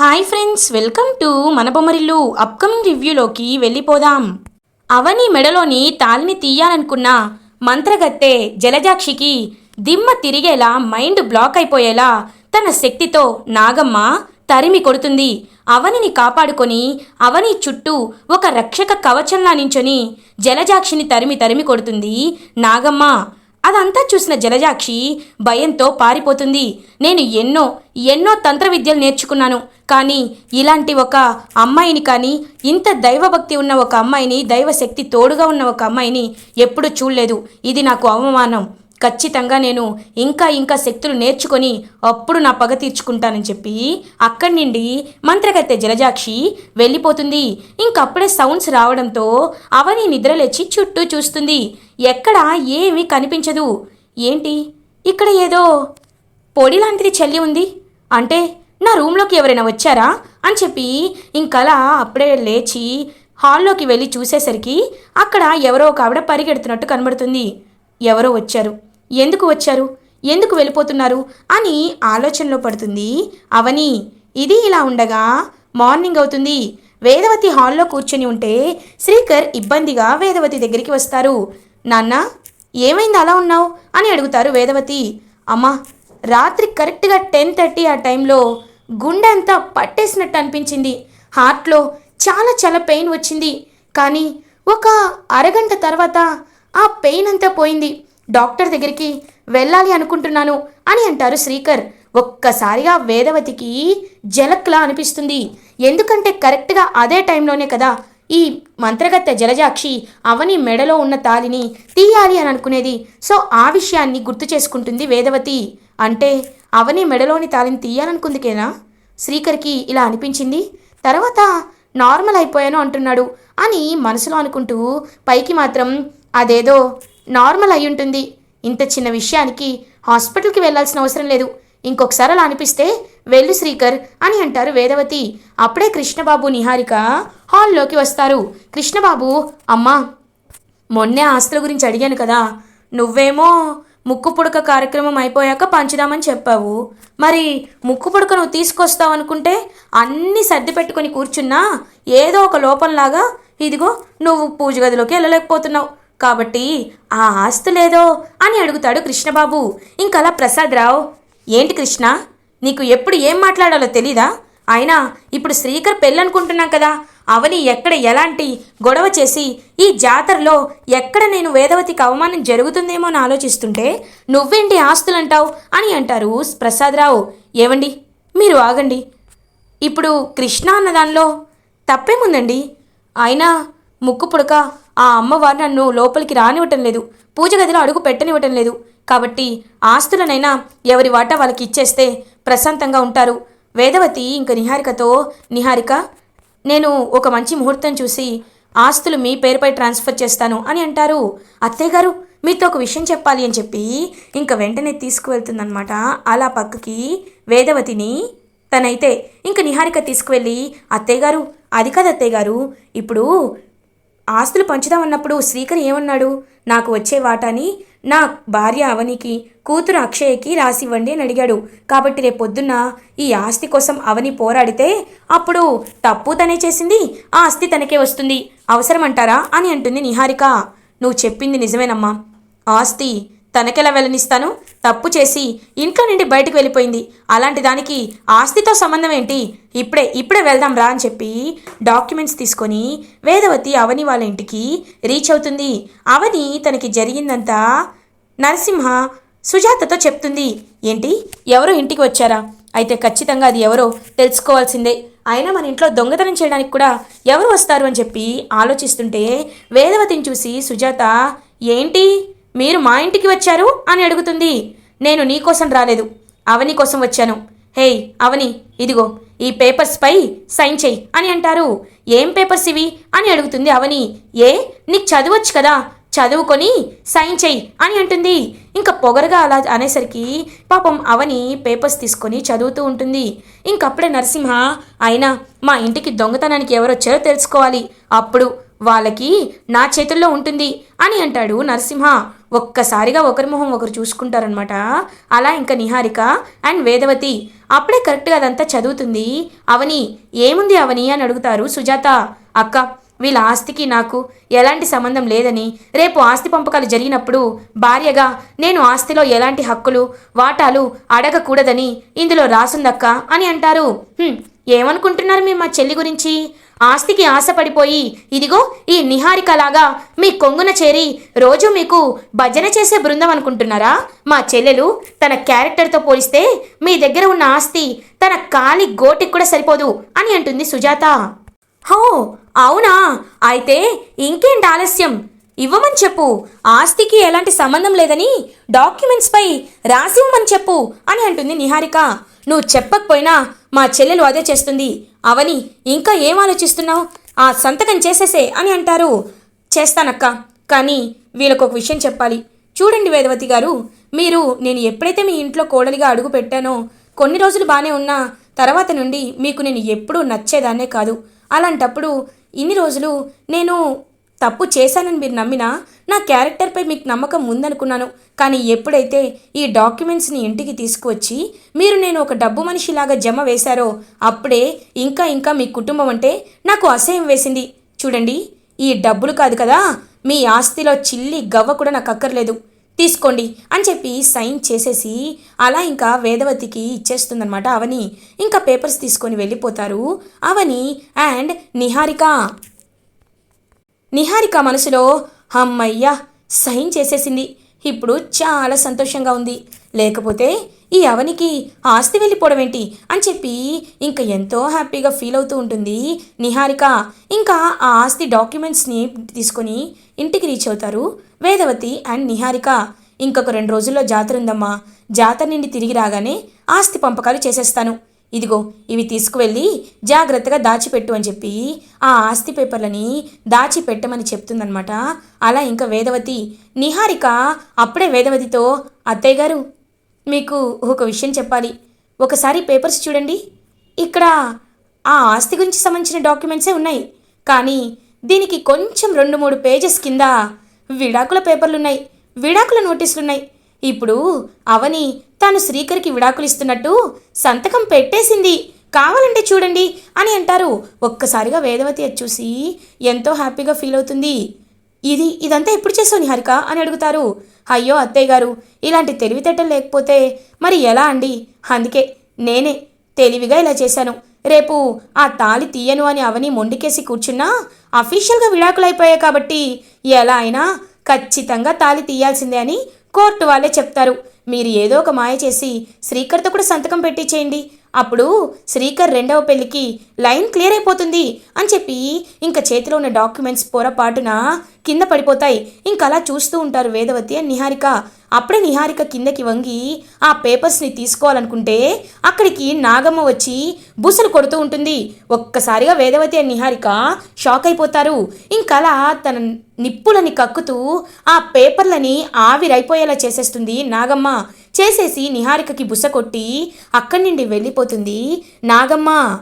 Hi friends welcome to మన Bommarillu upcoming రివ్యూలోకి వెళ్ళిపోదాం. అవని మెడలోని తాలిని తీయాలనుకున్న మంత్రగత్తె జలజాక్షికి దిమ్మ తిరిగేలా మైండ్ బ్లాక్ అయిపోయేలా తన శక్తితో నాగమ్మ తరిమి కొడుతుంది. అవనిని కాపాడుకొని అవని చుట్టూ ఒక రక్షక కవచంలా నించొని జలజాక్షిని తరిమి తరిమి కొడుతుంది నాగమ్మ. అదంతా చూసిన జలజాక్షి భయంతో పారిపోతుంది. నేను ఎన్నో ఎన్నో తంత్ర విద్యలు నేర్చుకున్నాను. కానీ ఇలాంటి ఒక అమ్మాయిని కానీ ఇంత దైవభక్తి ఉన్న ఒక అమ్మాయిని దైవశక్తి తోడుగా ఉన్న ఒక అమ్మాయిని ఎప్పుడూ చూడలేదు. ఇది నాకు అవమానం. ఖచ్చితంగా నేను ఇంకా ఇంకా శక్తులు నేర్చుకొని అప్పుడు నా పగ తీర్చుకుంటానని చెప్పి అక్కడి నుండి మంత్రగత్తె జలజాక్షి వెళ్ళిపోతుంది. ఇంకప్పుడే సౌండ్స్ రావడంతో అవని నిద్రలేచి చుట్టూ చూస్తుంది. ఎక్కడ ఏమీ కనిపించదు. ఏంటి? ఇక్కడ ఏదో పొడి లాంటిది చల్లి ఉంది. అంటే నా రూమ్లోకి ఎవరైనా వచ్చారా? అని చెప్పి ఇంకలా అప్పుడే లేచి హాల్లోకి వెళ్ళి చూసేసరికి అక్కడ ఎవరో ఒక ఆవిడ పరిగెడుతున్నట్టు కనబడుతుంది. ఎవరో వచ్చారు. ఎందుకు వచ్చారు? ఎందుకు వెళ్ళిపోతున్నారు? అని ఆలోచనలో పడుతుంది అవని. ఇది ఇలా ఉండగా మార్నింగ్ అవుతుంది. వేదవతి హాల్లో కూర్చొని ఉంటే శ్రీకర్ ఇబ్బందిగా వేదవతి దగ్గరికి వస్తారు. నాన్న ఏమైంది అలా ఉన్నావు? అని అడుగుతారు వేదవతి. అమ్మా రాత్రి కరెక్ట్గా టెన్ థర్టీ ఆ టైంలో గుండె అంతా పట్టేసినట్టు అనిపించింది. హార్ట్లో చాలా చాలా పెయిన్ వచ్చింది. కానీ ఒక అరగంట తర్వాత ఆ పెయిన్ అంతా పోయింది. డాక్టర్ దగ్గరికి వెళ్ళాలి అనుకుంటున్నాను అని అంటారు శ్రీకర్. ఒక్కసారిగా వేదవతికి జలక్లా అనిపిస్తుంది. ఎందుకంటే కరెక్ట్గా అదే టైంలోనే కదా ఈ మంత్రగత్తె జలజాక్షి అవని మెడలో ఉన్న తాలిని తీయాలి అని అనుకునేది. సో ఆ విషయాన్ని గుర్తు చేసుకుంటుంది వేదవతి. అంటే అవని మెడలోని తాలిని తీయాలనుకుందికేనా? శ్రీకర్కి ఇలా అనిపించింది. తర్వాత నార్మల్ అయిపోయాను అంటున్నాడు అని మనసులో అనుకుంటూ పైకి మాత్రం అదేదో నార్మల్ అయి ఉంటుంది. ఇంత చిన్న విషయానికి హాస్పిటల్కి వెళ్ళాల్సిన అవసరం లేదు. ఇంకొకసారి అలా అనిపిస్తే వెళ్ళు శ్రీకర్ అని అంటారు వేదవతి. అప్పుడే కృష్ణబాబు నిహారిక హాల్లోకి వస్తారు. కృష్ణబాబు అమ్మా మొన్నే ఆస్తుల గురించి అడిగాను కదా. నువ్వేమో ముక్కు పుడక కార్యక్రమం అయిపోయాక పంచుదామని చెప్పావు. మరి ముక్కు పుడక నువ్వు తీసుకొస్తావు అనుకుంటే అన్నీ సర్ది పెట్టుకొని కూర్చున్నా ఏదో ఒక లోపంలాగా ఇదిగో నువ్వు పూజ గదిలోకి వెళ్ళలేకపోతున్నావు. కాబట్టి ఆ ఆస్తులేదో అని అడుగుతాడు కృష్ణబాబు. ఇంకలా ప్రసాదరావు ఏంటి కృష్ణ నీకు ఎప్పుడు ఏం మాట్లాడాలో తెలీదా? అయినా ఇప్పుడు శ్రీకర్ పెళ్ళనుకుంటున్నాం కదా అవని ఎక్కడ ఎలాంటి గొడవ చేసి ఈ జాతరలో ఎక్కడ నేను వేదవతికి అవమానం జరుగుతుందేమో అని ఆలోచిస్తుంటే నువ్వేంటి ఆస్తులంటావు? అని అంటారు ప్రసాదరావు. ఏవండి మీరు ఆగండి. ఇప్పుడు కృష్ణ అన్న దానిలో తప్పేముందండి? అయినా ముక్కు పుడక ఆ అమ్మవారు నన్ను లోపలికి రానివ్వటం లేదు. పూజ గదిలో అడుగు పెట్టనివ్వటం లేదు. కాబట్టి ఆస్తులనైనా ఎవరి వాటా వాళ్ళకి ఇచ్చేస్తే ప్రశాంతంగా ఉంటారు. వేదవతి ఇంక నిహారికతో నిహారిక నేను ఒక మంచి ముహూర్తం చూసి ఆస్తులు మీ పేరుపై ట్రాన్స్ఫర్ చేస్తాను అని అంటారు. అత్తయ్య గారు మీతో ఒక విషయం చెప్పాలి అని చెప్పి ఇంక వెంటనే తీసుకువెళ్తుందనమాట అలా పక్కకి వేదవతిని తనైతే ఇంక నిహారిక తీసుకువెళ్ళి అత్తయ్య గారు అది కాదు అత్తయ్య గారు ఇప్పుడు ఆస్తులు పంచుదామన్నప్పుడు శ్రీకర్ ఏమన్నాడు? నాకు వచ్చే వాటాని నా భార్య అవనికి కూతురు అక్షయ్కి రాసివ్వండి అని అడిగాడు. కాబట్టి రేపొద్దున్న ఈ ఆస్తి కోసం అవని పోరాడితే అప్పుడు తప్పు తనే చేసింది ఆ ఆస్తి తనకే వస్తుంది. అవసరమంటారా? అని అంటుంది నిహారిక. నువ్వు చెప్పింది నిజమేనమ్మా. ఆస్తి తనకెలా వెళ్ళనిస్తాను తప్పు చేసి ఇంట్లో నుండి బయటకు వెళ్ళిపోయింది. అలాంటి దానికి ఆస్తితో సంబంధం ఏంటి? ఇప్పుడే ఇప్పుడే వెళ్దాం రా అని చెప్పి డాక్యుమెంట్స్ తీసుకొని వేదవతి అవని వాళ్ళ ఇంటికి రీచ్ అవుతుంది. అవని తనకి జరిగిందంతా నరసింహ సుజాతతో చెప్తుంది. ఏంటి? ఎవరో ఇంటికి వచ్చారా? అయితే ఖచ్చితంగా అది ఎవరో తెలుసుకోవాల్సిందే. అయినా మన ఇంట్లో దొంగతనం చేయడానికి కూడా ఎవరు వస్తారు అని చెప్పి ఆలోచిస్తుంటే వేదవతిని చూసి సుజాత ఏంటి? మీరు మా ఇంటికి వచ్చారు? అని అడుగుతుంది. నేను నీకోసం రాలేదు. అవని కోసం వచ్చాను. హేయ్ అవని ఇదిగో ఈ పేపర్స్ పై సైన్ చెయ్యి అని అంటారు. ఏం పేపర్స్ ఇవి? అని అడుగుతుంది అవని. ఏ నీకు చదవచ్చు కదా? చదువుకొని సైన్ చెయ్యి అని అంటుంది. ఇంకా పొగరగా అలా అనేసరికి పాపం అవని పేపర్స్ తీసుకొని చదువుతూ ఉంటుంది. ఇంకప్పుడే నరసింహ అయినా మా ఇంటికి దొంగతనానికి ఎవరు వచ్చారో తెలుసుకోవాలి. అప్పుడు వాళ్ళకి నా చేతుల్లో ఉంటుంది అని అంటాడు నరసింహ. ఒక్కసారిగా ఒకరి మొహం ఒకరు చూసుకుంటారనమాట అలా ఇంకా నిహారిక అండ్ వేదవతి అప్పుడే కరెక్ట్గా అదంతా చదువుతుంది. అవని ఏముంది అవని? అని అడుగుతారు. సుజాత అక్క వీళ్ళ ఆస్తికి నాకు ఎలాంటి సంబంధం లేదని. రేపు ఆస్తి పంపకాలు జరిగినప్పుడు భార్యగా నేను ఆస్తిలో ఎలాంటి హక్కులు వాటాలు అడగకూడదని ఇందులో రాసుందక్క అని అంటారు. ఏమనుకుంటున్నారు మీ మా చెల్లి గురించి? ఆస్తికి ఆశపడిపోయి ఇదిగో ఈ నిహారికలాగా మీ కొంగున చేరి రోజు మీకు భజన చేసే బృందం అనుకుంటున్నారా? మా చెల్లెలు తన క్యారెక్టర్తో పోలిస్తే మీ దగ్గర ఉన్న ఆస్తి తన కాలి గోటికి కూడా సరిపోదు అని అంటుంది సుజాత. హో అవునా? అయితే ఇంకేంటి ఆలస్యం? ఇవ్వమని చెప్పు. ఆస్తికి ఎలాంటి సంబంధం లేదని డాక్యుమెంట్స్పై రాసి ఇవ్వమని చెప్పు అని అంటుంది నిహారిక. నువ్వు చెప్పకపోయినా మా చెల్లెలు అదే చేస్తుంది. అవని ఇంకా ఏం ఆలోచిస్తున్నావు? ఆ సంతకం చేసేసే అని అంటారు. చేస్తానక్క. కానీ వీళ్ళకు ఒక విషయం చెప్పాలి. చూడండి వేదవతి గారు మీరు నేను ఎప్పుడైతే మీ ఇంట్లో కోడలిగా అడుగు పెట్టానో కొన్ని రోజులు బాగానే ఉన్నా తర్వాత నుండి మీకు నేను ఎప్పుడూ నచ్చేదాన్నే కాదు. అలాంటప్పుడు ఇన్ని రోజులు నేను తప్పు చేశానని మీరు నమ్మినా నా క్యారెక్టర్పై మీకు నమ్మకం ఉందనుకున్నాను. కానీ ఎప్పుడైతే ఈ డాక్యుమెంట్స్ని ఇంటికి తీసుకువచ్చి మీరు నేను ఒక డబ్బు మనిషిలాగా జమ వేశారో అప్పుడే ఇంకా ఇంకా మీ కుటుంబం అంటే నాకు అసహ్యం వేసింది. చూడండి ఈ డబ్బులు కాదు కదా మీ ఆస్తిలో చిల్లి గవ్వ కూడా నాకు అక్కర్లేదు. తీసుకోండి అని చెప్పి సైన్ చేసేసి అలా ఇంకా వేదవతికి ఇచ్చేస్తుందనమాట అవని. ఇంకా పేపర్స్ తీసుకొని వెళ్ళిపోతారు అవని అండ్ నిహారిక. నిహారిక మనసులో అమ్మయ్యా సైన్ చేసేసింది. ఇప్పుడు చాలా సంతోషంగా ఉంది. లేకపోతే ఈ అవనికి ఆస్తి వెళ్ళిపోవడం ఏంటి అని చెప్పి ఇంకా ఎంతో హ్యాపీగా ఫీల్ అవుతూ ఉంటుంది నిహారిక. ఇంకా ఆ ఆస్తి డాక్యుమెంట్స్ని తీసుకొని ఇంటికి రీచ్ అవుతారు వేదవతి అండ్ నిహారిక. ఇంకొక రెండు రోజుల్లో జాతర ఉందమ్మా. జాతర నుండి తిరిగి రాగానే ఆస్తి పంపకాలు చేసేస్తాను. ఇదిగో ఇవి తీసుకువెళ్ళి జాగ్రత్తగా దాచిపెట్టు అని చెప్పి ఆ ఆస్తి పేపర్లని దాచిపెట్టమని చెప్తుందనమాట అలా ఇంకా వేదవతి నిహారిక అప్పుడే వేదవతితో అత్తయ్య గారు మీకు ఒక విషయం చెప్పాలి. ఒకసారి పేపర్స్ చూడండి. ఇక్కడ ఆ ఆస్తి గురించి సంబంధించిన డాక్యుమెంట్సే ఉన్నాయి. కానీ దీనికి కొంచెం రెండు మూడు పేజెస్ కింద విడాకుల పేపర్లు ఉన్నాయి విడాకుల నోటీసులు ఉన్నాయి ఇప్పుడు అవని తాను శ్రీకర్కి విడాకులు ఇస్తున్నట్టు సంతకం పెట్టేసింది. కావాలంటే చూడండి అని అంటారు. ఒక్కసారిగా వేదవతి అది చూసి ఎంతో హ్యాపీగా ఫీల్ అవుతుంది. ఇది ఇదంతా ఎప్పుడు చేసావు నిహారిక? అని అడుగుతారు. అయ్యో అత్తయ్య గారు ఇలాంటి తెలివితేటలు లేకపోతే మరి ఎలా అండి? అందుకే నేనే తెలివిగా ఇలా చేశాను. రేపు ఆ తాళి తీయను అని అవని మొండికేసి కూర్చున్నా అఫీషియల్గా విడాకులు అయిపోయాయి కాబట్టి ఎలా అయినా ఖచ్చితంగా తాళి తీయాల్సిందే అని కోర్టు వాళ్ళే చెప్తారు. మీరు ఏదో ఒక మాయ చేసి శ్రీకర్తో కూడా సంతకం పెట్టించేయండి అప్పుడు శ్రీకర్ రెండవ పెళ్ళికి లైన్ క్లియర్ అయిపోతుంది అని చెప్పి ఇంకా చేతిలో ఉన్న డాక్యుమెంట్స్ పొరపాటున కింద పడిపోతాయి. ఇంకా అలా చూస్తూ ఉంటారు వేదవతి అని నిహారిక. అప్పుడే నిహారిక కిందకి వంగి ఆ పేపర్స్ని తీసుకోవాలనుకుంటే అక్కడికి నాగమ్మ వచ్చి బుసలు కొడుతూ ఉంటుంది. ఒక్కసారిగా వేదవతి అని నిహారిక షాక్ అయిపోతారు. ఇంకలా తన నిప్పులని కక్కుతూ ఆ పేపర్లని ఆవిరైపోయేలా చేసేస్తుంది నాగమ్మ. చేసేసి నిహారికకి బుస కొట్టి అక్కడి నుండి వెళ్ళిపోతుంది నాగమ్మ.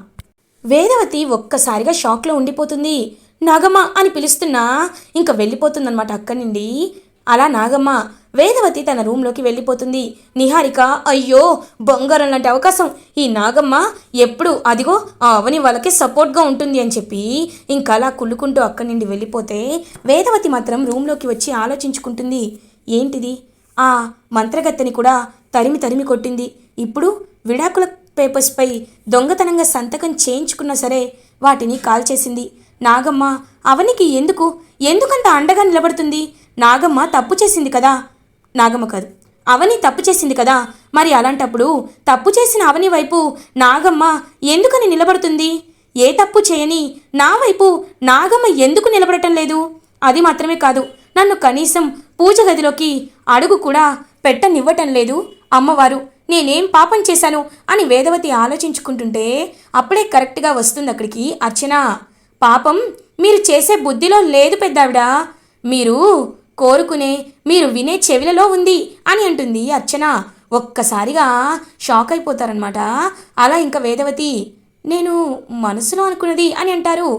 వేదవతి ఒక్కసారిగా షాక్లో ఉండిపోతుంది. నాగమ్మ అని పిలుస్తున్నా ఇంకా వెళ్ళిపోతుందన్నమాట అక్కడి నుండి. అలా నాగమ్మ వేదవతి తన రూంలోకి వెళ్ళిపోతుంది. నిహారిక అయ్యో బంగారం లాంటి అవకాశం. ఈ నాగమ్మ ఎప్పుడు అదిగో ఆ అవని వాళ్ళకి సపోర్ట్గా ఉంటుంది అని చెప్పి ఇంకా అలా కుళ్ళుకుంటూ అక్కడి నుండి వెళ్ళిపోతే వేదవతి మాత్రం రూంలోకి వచ్చి ఆలోచించుకుంటుంది. ఏంటిది? ఆ మంత్రగత్తెని కూడా తరిమి తరిమి కొట్టింది. ఇప్పుడు విడాకుల పేపర్స్పై దొంగతనంగా సంతకం చేయించుకున్నా సరే వాటిని కాల్చేసింది. నాగమ్మ అవనికి ఎందుకు? ఎందుకంత అండగా నిలబడుతుంది? నాగమ్మ తప్పు చేసింది కదా. నాగమ్మ కాదు. అవని తప్పు చేసింది కదా? మరి అలాంటప్పుడు తప్పు చేసిన అవని వైపు నాగమ్మ ఎందుకని నిలబడుతుంది? ఏ తప్పు చేయని నా వైపు నాగమ్మ ఎందుకు నిలబడటం లేదు? అది మాత్రమే కాదు నన్ను కనీసం పూజ గదిలోకి అడుగు కూడా పెట్టనివ్వటం లేదు. అమ్మవారు నేనేం పాపం చేశాను అని వేదవతి ఆలోచించుకుంటుంటే అప్పుడే కరెక్ట్గా వస్తుంది అక్కడికి అర్చన. పాపం మీరు చేసే బుద్ధిలో లేదు పెద్దావిడ. మీరు కోరుకునే మీరు వినే చెవిలలో ఉంది అని అంటుంది అర్చన. ఒక్కసారిగా షాక్ అయిపోతారనమాట అలా ఇంకా వేదవతి నేను మనసులో అనుకున్నది అని అంటారు.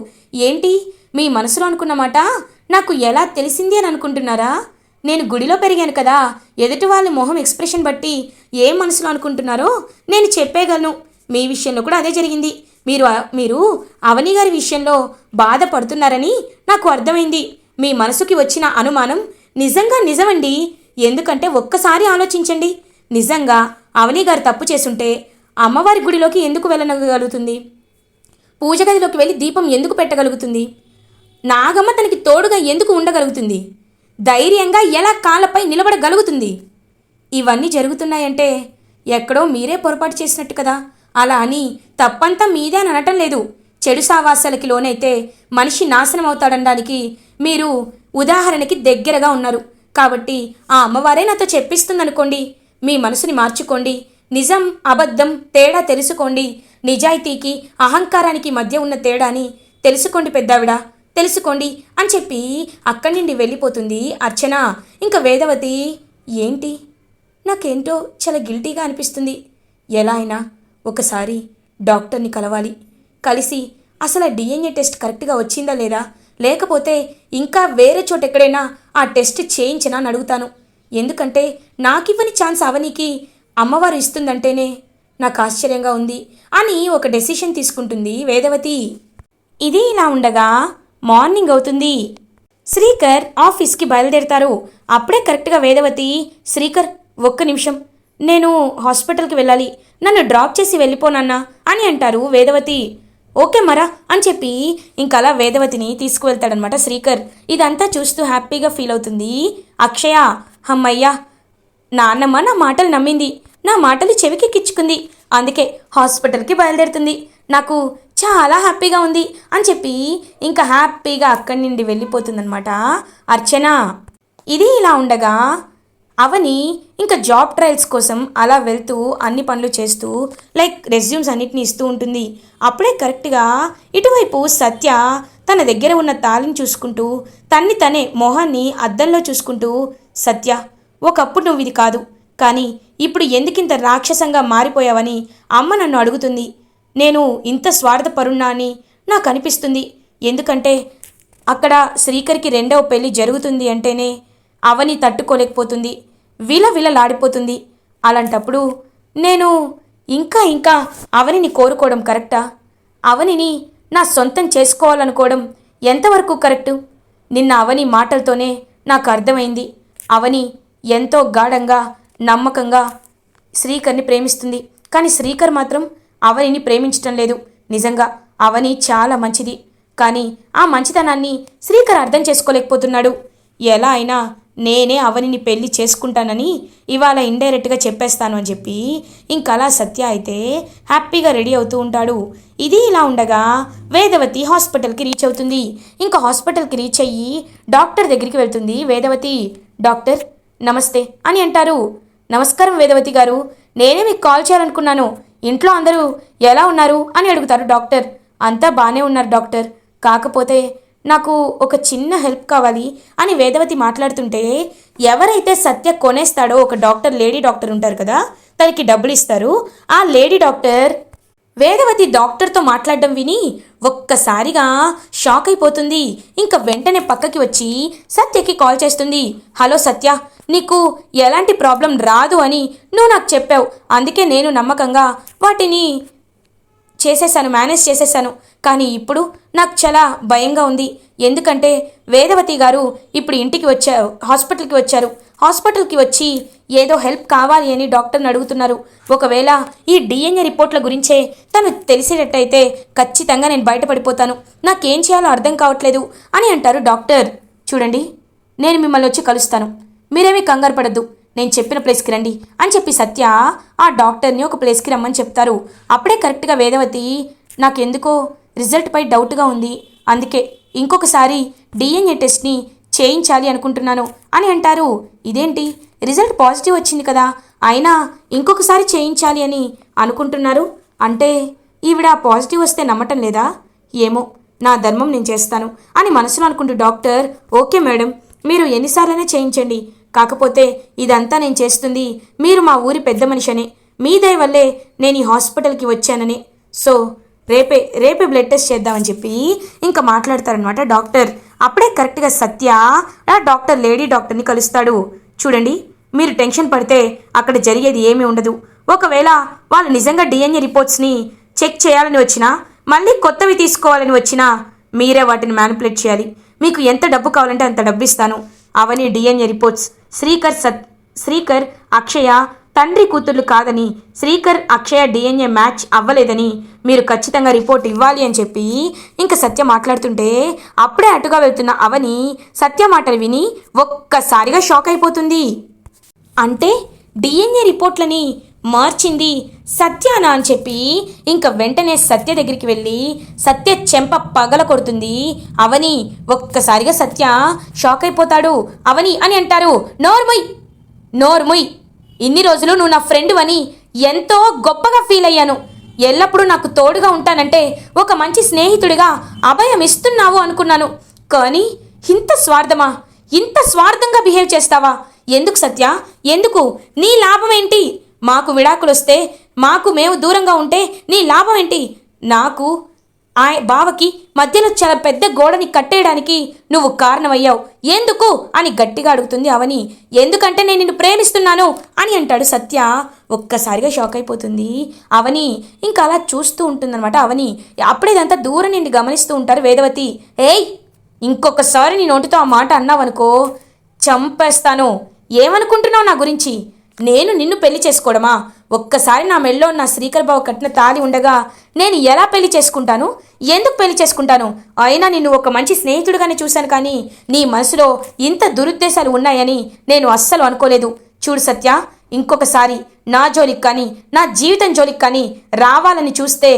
ఏంటి? మీ మనసులో అనుకున్నమాట నాకు ఎలా తెలిసింది అని అనుకుంటున్నారా? నేను గుడిలో పెరిగాను కదా ఎదుటి వాళ్ళ మొహం ఎక్స్ప్రెషన్ బట్టి ఏం మనసులో అనుకుంటున్నారో నేను చెప్పేయగలను. మీ విషయంలో కూడా అదే జరిగింది. మీరు మీరు అవని గారి విషయంలో బాధపడుతున్నారని నాకు అర్థమైంది. మీ మనసుకి వచ్చిన అనుమానం నిజంగా నిజమండి? ఎందుకంటే ఒక్కసారి ఆలోచించండి. నిజంగా అవని గారు తప్పు చేసుంటే అమ్మవారి గుడిలోకి ఎందుకు వెళ్ళగలుగుతుంది? పూజ గదిలోకి వెళ్ళి దీపం ఎందుకు పెట్టగలుగుతుంది? నాగమ్మ తనకి తోడుగా ఎందుకు ఉండగలుగుతుంది? ధైర్యంగా ఎలా కాళ్ళపై నిలబడగలుగుతుంది? ఇవన్నీ జరుగుతున్నాయంటే ఎక్కడో మీరే పొరపాటు చేసినట్టు కదా. అలా అని తప్పంతా మీదే అని అనటం లేదు. చెడు సావాసాలకి లోనైతే మనిషి నాశనం అవుతాడనడానికి మీరు ఉదాహరణకి దగ్గరగా ఉన్నారు. కాబట్టి ఆ అమ్మవారే నాతో చెప్పిస్తుందనుకోండి మీ మనసుని మార్చుకోండి నిజం అబద్ధం తేడా తెలుసుకోండి నిజాయితీకి అహంకారానికి మధ్య ఉన్న తేడాని తెలుసుకోండి పెద్దావిడ తెలుసుకోండి అని చెప్పి అక్కడి నుండి వెళ్ళిపోతుంది అర్చన. ఇంకా వేదవతి ఏంటి? నాకేంటో చాలా గిల్టీగా అనిపిస్తుంది. ఎలా అయినా ఒకసారి డాక్టర్ని కలవాలి. కలిసి అసలు ఆ డిఎన్ఏ టెస్ట్ కరెక్ట్గా వచ్చిందా లేదా? లేకపోతే ఇంకా వేరే చోట ఎక్కడైనా ఆ టెస్ట్ చేయించనా అని అడుగుతాను. ఎందుకంటే నాకివ్వని ఛాన్స్ అవనికి అమ్మవారు ఇస్తుందంటేనే నాకు ఆశ్చర్యంగా ఉంది అని ఒక డెసిషన్ తీసుకుంటుంది వేదవతి. ఇది ఇలా ఉండగా మార్నింగ్ అవుతుంది. శ్రీకర్ ఆఫీస్కి బయలుదేరతారు. అప్పుడే కరెక్ట్గా వేదవతి శ్రీకర్ ఒక్క నిమిషం. నేను హాస్పిటల్కి వెళ్ళాలి. నన్ను డ్రాప్ చేసి వెళ్ళిపోనన్నా అని అంటారు వేదవతి. ఓకే మరా అని చెప్పి ఇంకలా వేదవతిని తీసుకువెళ్తాడనమాట శ్రీకర్. ఇదంతా చూస్తూ హ్యాపీగా ఫీల్ అవుతుంది. అక్షయ అమ్మయ్యా నాన్నమ్మ నా మాటలు నమ్మింది. నా మాటలు చెవికెక్కించుకుంది. అందుకే హాస్పిటల్కి బయలుదేరుతుంది. నాకు చాలా హ్యాపీగా ఉంది అని చెప్పి ఇంకా హ్యాపీగా అక్కడి నుండి వెళ్ళిపోతుందనమాట అర్చన. ఇది ఇలా ఉండగా అవని ఇంకా జాబ్ ట్రయల్స్ కోసం అలా వెళ్తూ అన్ని పనులు చేస్తూ లైక్ రెజ్యూమ్స్ అన్నిటిని ఇస్తూ ఉంటుంది. అప్పుడే కరెక్ట్గా ఇటువైపు సత్య తన దగ్గర ఉన్న తాళిని చూసుకుంటూ తన్ని తనే మొహాన్ని అద్దంలో చూసుకుంటూ సత్య ఒకప్పుడు నువ్వు ఇది కాదు కానీ ఇప్పుడు ఎందుకింత రాక్షసంగా మారిపోయావని అమ్మ నన్ను అడుగుతుంది. నేను ఇంత స్వార్థపరున్నా అని నాకు అనిపిస్తుంది. ఎందుకంటే అక్కడ శ్రీకర్కి రెండవ పెళ్ళి జరుగుతుంది అంటేనే అవని తట్టుకోలేకపోతుంది. విలవిలలాడిపోతుంది అలాంటప్పుడు నేను ఇంకా ఇంకా అవనిని కోరుకోవడం కరెక్టా? అవనిని నా సొంతం చేసుకోవాలనుకోవడం ఎంతవరకు కరెక్టు? నిన్న అవని మాటలతోనే నాకు అర్థమైంది. అవని ఎంతో గాఢంగా నమ్మకంగా శ్రీకర్ని ప్రేమిస్తుంది. కానీ శ్రీకర్ మాత్రం అవనిని ప్రేమించటం లేదు. నిజంగా అవని చాలా మంచిది. కానీ ఆ మంచితనాన్ని శ్రీకర్ అర్థం చేసుకోలేకపోతున్నాడు. ఎలా అయినా నేనే అవనిని పెళ్ళి చేసుకుంటానని ఇవాళ ఇండైరెక్ట్గా చెప్పేస్తాను అని చెప్పి ఇంకలా సత్య అయితే హ్యాపీగా రెడీ అవుతూ ఉంటాడు. ఇది ఇలా ఉండగా వేదవతి హాస్పిటల్కి రీచ్ అవుతుంది. ఇంకా హాస్పిటల్కి రీచ్ అయ్యి డాక్టర్ దగ్గరికి వెళ్తుంది. వేదవతి డాక్టర్ నమస్తే అని అంటారు. నమస్కారం వేదవతి గారు నేనే మీకు కాల్ చేయాలనుకున్నాను. ఇంట్లో అందరూ ఎలా ఉన్నారు? అని అడుగుతారు డాక్టర్. అంతా బాగానే ఉన్నారు డాక్టర్. కాకపోతే నాకు ఒక చిన్న హెల్ప్ కావాలి అని వేదవతి మాట్లాడుతుంటే ఎవరైతే సత్య కొనేస్తాడో ఒక డాక్టర్ లేడీ డాక్టర్ ఉంటారు కదా తనకి డబ్బులు ఇస్తారు. ఆ లేడీ డాక్టర్ వేదవతి డాక్టర్తో మాట్లాడడం విని ఒక్కసారిగా షాక్ అయిపోతుంది. ఇంకా వెంటనే పక్కకి వచ్చి సత్యకి కాల్ చేస్తుంది. హలో సత్య నీకు ఎలాంటి ప్రాబ్లం రాదు అని నువ్వు నాకు చెప్పావు. అందుకే నేను నమ్మకంగా వాటిని చేసేసాను మేనేజ్ చేసేసాను కానీ ఇప్పుడు నాకు చాలా భయంగా ఉంది. ఎందుకంటే వేదవతి గారు ఇప్పుడు ఇంటికి వచ్చారు హాస్పిటల్కి వచ్చారు. హాస్పిటల్కి వచ్చి ఏదో హెల్ప్ కావాలి అని డాక్టర్ని అడుగుతున్నారు. ఒకవేళ ఈ డిఎన్ఏ రిపోర్ట్ల గురించే తను తెలిసేటట్టయితే ఖచ్చితంగా నేను బయటపడిపోతాను. నాకేం చేయాలో అర్థం కావట్లేదు అని అంటారు డాక్టర్. చూడండి నేను మిమ్మల్ని వచ్చి కలుస్తాను. మీరేమీ కంగారు పడద్దు. నేను చెప్పిన ప్లేస్కి రండి అని చెప్పి సత్య ఆ డాక్టర్ని ఒక ప్లేస్కి రమ్మని చెప్తారు. అప్పుడే కరెక్ట్గా వేదవతి నాకెందుకో రిజల్ట్పై డౌట్గా ఉంది. అందుకే ఇంకొకసారి డిఎన్ఏ టెస్ట్ని చేయించాలి అనుకుంటున్నాను అని అంటారు. ఇదేంటి? రిజల్ట్ పాజిటివ్ వచ్చింది కదా. అయినా ఇంకొకసారి చేయించాలి అని అనుకుంటున్నారు? అంటే ఈవిడ పాజిటివ్ వస్తే నమ్మటం లేదా? ఏమో నా ధర్మం నేను చేస్తాను అని మనసులో అనుకుంటూ డాక్టర్ ఓకే మేడం మీరు ఎన్నిసార్లైనా చేయించండి. కాకపోతే ఇదంతా నేను చేస్తుంది. మీరు మా ఊరి పెద్ద మనిషినే. మీ దయ వల్లే నేను ఈ హాస్పిటల్కి వచ్చానని. సో రేపే రేపే బ్లడ్ టెస్ట్ చేద్దామని చెప్పి ఇంకా మాట్లాడతారనమాట డాక్టర్. అప్పుడే కరెక్ట్గా సత్య ఆ డాక్టర్ లేడీ డాక్టర్ని కలుస్తాడు. చూడండి మీరు టెన్షన్ పడితే అక్కడ జరిగేది ఏమీ ఉండదు. ఒకవేళ వాళ్ళు నిజంగా డిఎన్ఏ రిపోర్ట్స్ని చెక్ చేయాలని వచ్చినా మళ్ళీ కొత్తవి తీసుకోవాలని వచ్చినా మీరే వాటిని మ్యానిపులేట్ చేయాలి. మీకు ఎంత డబ్బు కావాలంటే అంత డబ్బు ఇస్తాను అవన్నీ డిఎన్ఏ రిపోర్ట్స్. శ్రీకర్ సత్ శ్రీకర్ అక్షయ తండ్రి కూతుర్లు కాదని శ్రీకర్ అక్షయ డిఎన్ఏ మ్యాచ్ అవ్వలేదని మీరు ఖచ్చితంగా రిపోర్ట్ ఇవ్వాలి అని చెప్పి ఇంకా సత్య మాట్లాడుతుంటే అప్పుడే అటుగా వెళ్తున్న అవని సత్య మాటలు విని ఒక్కసారిగా షాక్ అయిపోతుంది. అంటే డిఎన్ఏ రిపోర్ట్లని మార్చింది. సత్యానా అని చెప్పి ఇంకా వెంటనే సత్య దగ్గరికి వెళ్ళి సత్య చెంప పగల కొడుతుంది. అవని ఒక్కసారిగా సత్య షాక్ అయిపోతాడు. అవని అని అంటారు. నోర్ముయ్ నోర్ముయ్ ఇన్ని రోజులు నువ్వు నా ఫ్రెండ్ అని ఎంతో గొప్పగా ఫీల్ అయ్యాను. ఎల్లప్పుడూ నాకు తోడుగా ఉంటానంటే ఒక మంచి స్నేహితుడిగా అభయం ఇస్తున్నావు అనుకున్నాను. కానీ ఇంత స్వార్థమా? ఇంత స్వార్థంగా బిహేవ్ చేస్తావా? ఎందుకు సత్య? ఎందుకు? నీ లాభం ఏంటి? మాకు విడాకులు వస్తే మాకు మేము దూరంగా ఉంటే నీ లాభం ఏంటి? నాకు ఆ బావకి మధ్యలో చాలా పెద్ద గోడని కట్టేయడానికి నువ్వు కారణమయ్యావు. ఎందుకు? అని గట్టిగా అడుగుతుంది అవని. ఎందుకంటే నేను నిన్ను ప్రేమిస్తున్నాను అని అంటాడు సత్య. ఒక్కసారిగా షాక్ అయిపోతుంది. అవని ఇంకా అలా చూస్తూ ఉంటుందన్నమాట. అవని అప్పుడే ఇదంతా దూరం నిండి గమనిస్తూ ఉంటారు వేదవతి. ఏయ్ ఇంకొకసారి నీ నోటితో ఆ మాట అన్నావనుకో చంపేస్తాను. ఏమనుకుంటున్నావు నా గురించి? నేను నిన్ను పెళ్ళి చేసుకోవడమా ఒక్కసారి నా మెల్లో నా శ్రీకర్ బాబు కట్టిన తాళి ఉండగా నేను ఎలా పెళ్ళి చేసుకుంటాను? ఎందుకు పెళ్ళి చేసుకుంటాను? అయినా నిన్ను ఒక మంచి స్నేహితుడిగానే చూశాను కానీ నీ మనసులో ఇంత దురుద్దేశాలు ఉన్నాయని నేను అస్సలు అనుకోలేదు. చూడు సత్య ఇంకొకసారి నా జోలికి కానీ నా జీవితం జోలికి కానీ రావాలని చూస్తే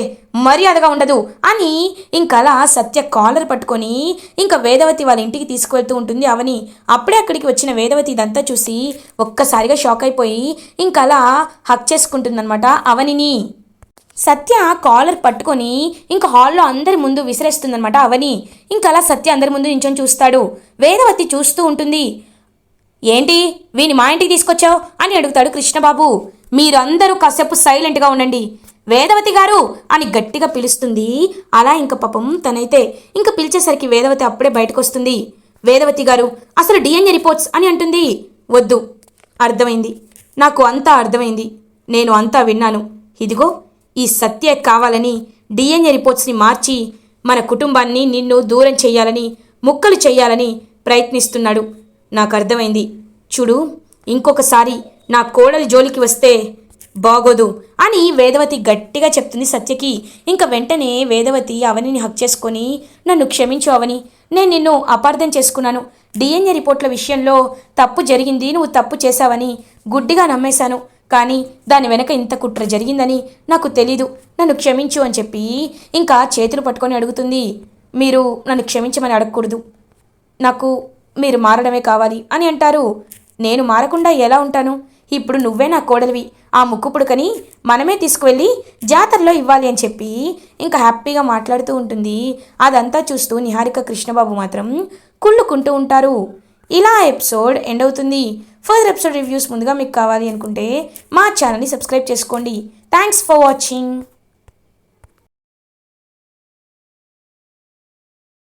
మర్యాదగా ఉండదు అని ఇంకలా సత్య కాలర్ పట్టుకొని ఇంకా వేదవతి వాళ్ళ ఇంటికి తీసుకువెళ్తూ ఉంటుంది అవని. అప్పుడే అక్కడికి వచ్చిన వేదవతి ఇదంతా చూసి ఒక్కసారిగా షాక్ అయిపోయి ఇంకలా హక్ చేసుకుంటుందన్నమాట అవనిని. సత్య కాలర్ పట్టుకొని ఇంకా హాల్లో అందరి ముందు విసిరేస్తుందన్నమాట అవని. ఇంకా అలా సత్య అందరి ముందు నించొని చూస్తాడు. వేదవతి చూస్తూ ఉంటుంది. ఏంటి? వీని మా ఇంటికి తీసుకొచ్చావు? అని అడుగుతాడు కృష్ణబాబు. మీరందరూ కాసేపు సైలెంట్గా ఉండండి. వేదవతి గారు అని గట్టిగా పిలుస్తుంది. అలా ఇంక పాపం తనైతే ఇంక పిలిచేసరికి వేదవతి అప్పుడే బయటకు వస్తుంది వేదవతి గారు అసలు డిఎన్ఏ రిపోర్ట్స్ అని అంటుంది. వద్దు. అర్థమైంది. నాకు అంతా అర్థమైంది. నేను అంతా విన్నాను. ఇదిగో ఈ సత్య కావాలని డిఎన్ఏ రిపోర్ట్స్ని మార్చి మన కుటుంబాన్ని నిన్ను దూరం చేయాలని ముక్కలు చేయాలని ప్రయత్నిస్తున్నాడు. నాకు అర్థమైంది. చూడు ఇంకొకసారి నా కోడలి జోలికి వస్తే బాగోదు అని వేదవతి గట్టిగా చెప్తుంది సత్యకి. ఇంకా వెంటనే వేదవతి అవనిని హక్ చేసుకొని నన్ను క్షమించు అవని నేను నిన్ను అపార్థం చేసుకున్నాను. డిఎన్ఏ రిపోర్ట్ల విషయంలో తప్పు జరిగింది నువ్వు తప్పు చేశావని గుడ్డిగా నమ్మేశాను. కానీ దాని వెనక ఇంత కుట్ర జరిగిందని నాకు తెలీదు. నన్ను క్షమించు అని చెప్పి ఇంకా చేతులు పట్టుకొని అడుగుతుంది. మీరు నన్ను క్షమించమని అడగకూడదు. నాకు మీరు మారడమే కావాలి అని అంటారు. నేను మారకుండా ఎలా ఉంటాను? ఇప్పుడు నువ్వే నా కోడలివి. ఆ ముక్కు పుడకని మనమే తీసుకువెళ్ళి జాతరలో ఇవ్వాలి అని చెప్పి ఇంకా హ్యాపీగా మాట్లాడుతూ ఉంటుంది. అదంతా చూస్తూ నిహారిక కృష్ణబాబు మాత్రం కుళ్ళుకుంటూ ఉంటారు. ఇలా ఎపిసోడ్ ఎండ్ అవుతుంది. ఫర్దర్ ఎపిసోడ్ రివ్యూస్ ముందుగా మీకు కావాలి అనుకుంటే మా ఛానల్ని సబ్స్క్రైబ్ చేసుకోండి. Thanks for watching.